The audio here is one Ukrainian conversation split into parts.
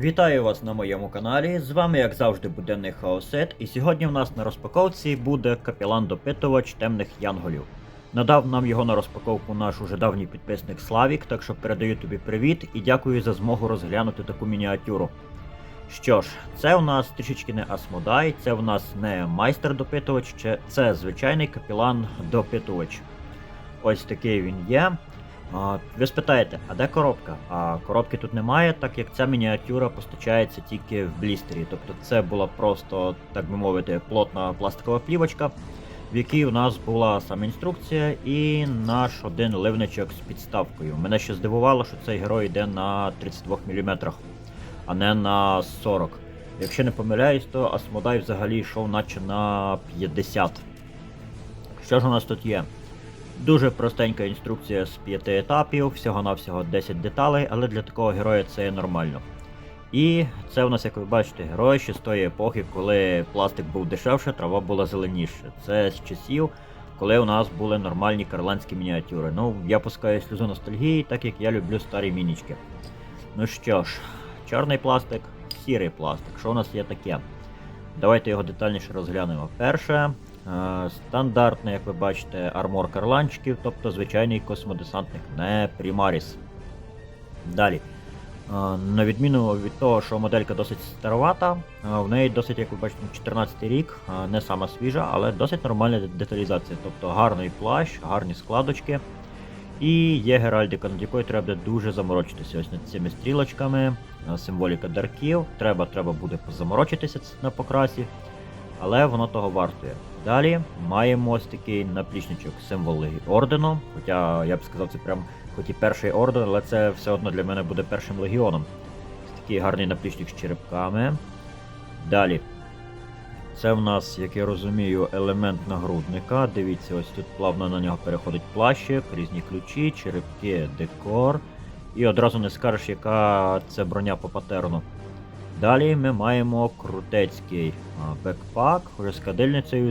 Вітаю вас на моєму каналі. З вами, як завжди, буденний Хаосет, і сьогодні в нас на розпаковці буде капілан-допитувач темних янголів. Надав нам його на розпаковку наш уже давній підписник Славік, так що передаю тобі привіт і дякую за змогу розглянути таку мініатюру. Що ж, це у нас трішечки не Асмодай, це у нас не майстер-допитувач, це звичайний капілан-допитувач. Ось такий він є. А, ви спитаєте, а де коробка? А коробки тут немає, так як ця мініатюра постачається тільки в блістері. Тобто це була просто, так би мовити, плотна пластикова плівочка, в якій у нас була саме інструкція і наш один ливничок з підставкою. Мене ще здивувало, що цей герой йде на 32 мм, а не на 40. Якщо не помиляюсь, то Асмодай взагалі йшов наче на 50. Що ж у нас тут є? Дуже простенька інструкція з п'яти етапів, всього-навсього 10 деталей, але для такого героя це є нормально. І це у нас, як ви бачите, герой тої епохи, коли пластик був дешевше, трава була зеленіше. Це з часів, коли у нас були нормальні карландські мініатюри. Ну, я пускаю сльозу ностальгії, так як я люблю старі мінічки. Ну що ж, чорний пластик, сірий пластик. Що у нас є таке? Давайте його детальніше розглянемо. Перше, Стандартний, як ви бачите, армор карланчиків, тобто звичайний космодесантник, не Примаріс. Далі. На відміну від того, що моделька досить старовата, в неї досить, як ви бачите, 14 рік, не сама свіжа, але досить нормальна деталізація. Тобто гарний плащ, гарні складочки. І є геральдика, над якою треба буде дуже заморочитися. Ось над цими стрілочками, символіка дарків. Треба, треба буде позаморочитися ц- на покрасі але воно того вартує. Далі маємо ось такий наплічничок, символ ордену. Хоча я б сказав, це прям хоч і перший орден, але це все одно для мене буде першим легіоном. Ось такий гарний наплічник з черепками. Далі. Це в нас, як я розумію, елемент нагрудника. Дивіться, ось тут плавно на нього переходить плащик, різні ключі, черепки, декор. І одразу не скажеш, яка це броня по патерну. Далі ми маємо крутецький бекпак вже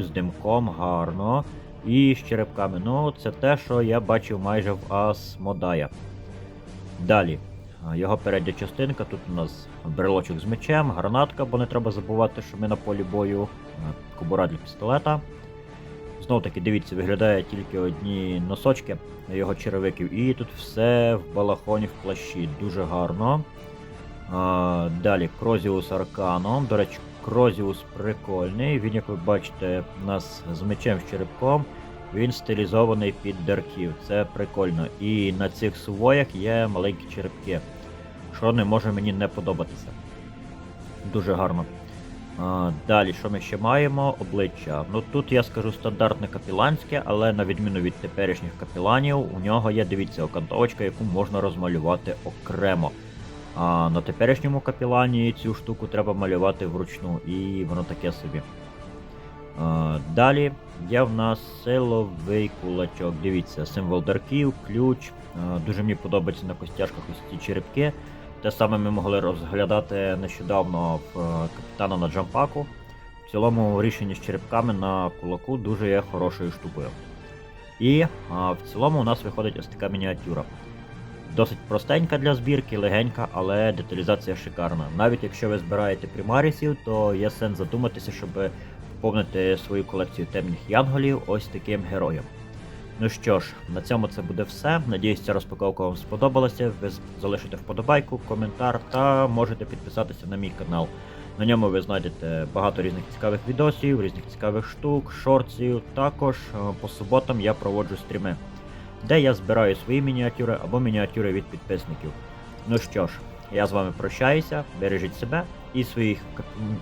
з димком, гарно. І з черепками. Ну, це те, що я бачив майже в Асмодая. Далі. Його передня частинка, тут у нас брелочок з мечем, гранатка, бо не треба забувати, що ми на полі бою, кобура для пістолета. Знов таки, дивіться, виглядає тільки одні носочки його черевиків, і тут все в балахоні в плащі. Дуже гарно. Далі Крозіус Арканом. До речі, Крозіус прикольний. Він, як ви бачите, у нас з мечем з черепком. Він стилізований під дарків. Це прикольно. І на цих сувоях є маленькі черепки, що не може мені не подобатися. Дуже гарно. Далі, що ми ще маємо? Обличчя. Ну тут я скажу стандартне капіланське, але на відміну від теперішніх капіланів, у нього є, дивіться, окантовочка, яку можна розмалювати окремо. А на теперішньому капілані цю штуку треба малювати вручну, і воно таке собі. А, далі є в нас силовий кулачок. Дивіться, символ дарків, ключ. А, дуже мені подобається на костяшках ось ці черепки. Те саме ми могли розглядати нещодавно в е, капітана на джампаку. В цілому рішення з черепками на кулаку дуже є хорошою штукою. І а, в цілому у нас виходить ось така мініатюра. Досить простенька для збірки, легенька, але деталізація шикарна. Навіть якщо ви збираєте примарісів, то є сенс задуматися, щоб поповнити свою колекцію темних янголів ось таким героєм. Ну що ж, на цьому це буде все. Надіюсь, ця розпаковка вам сподобалася. Ви залишите вподобайку, коментар та можете підписатися на мій канал. На ньому ви знайдете багато різних цікавих відосів, різних цікавих штук, шортсів. Також е, по суботам я проводжу стріми де я збираю свої мініатюри або мініатюри від підписників. Ну що ж, я з вами прощаюся, бережіть себе і своїх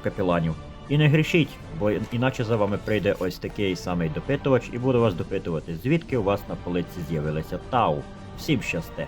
капіланів. І не грішіть, бо іначе за вами прийде ось такий самий допитувач і буде вас допитувати, звідки у вас на полиці з'явилися тау. Всім щасте!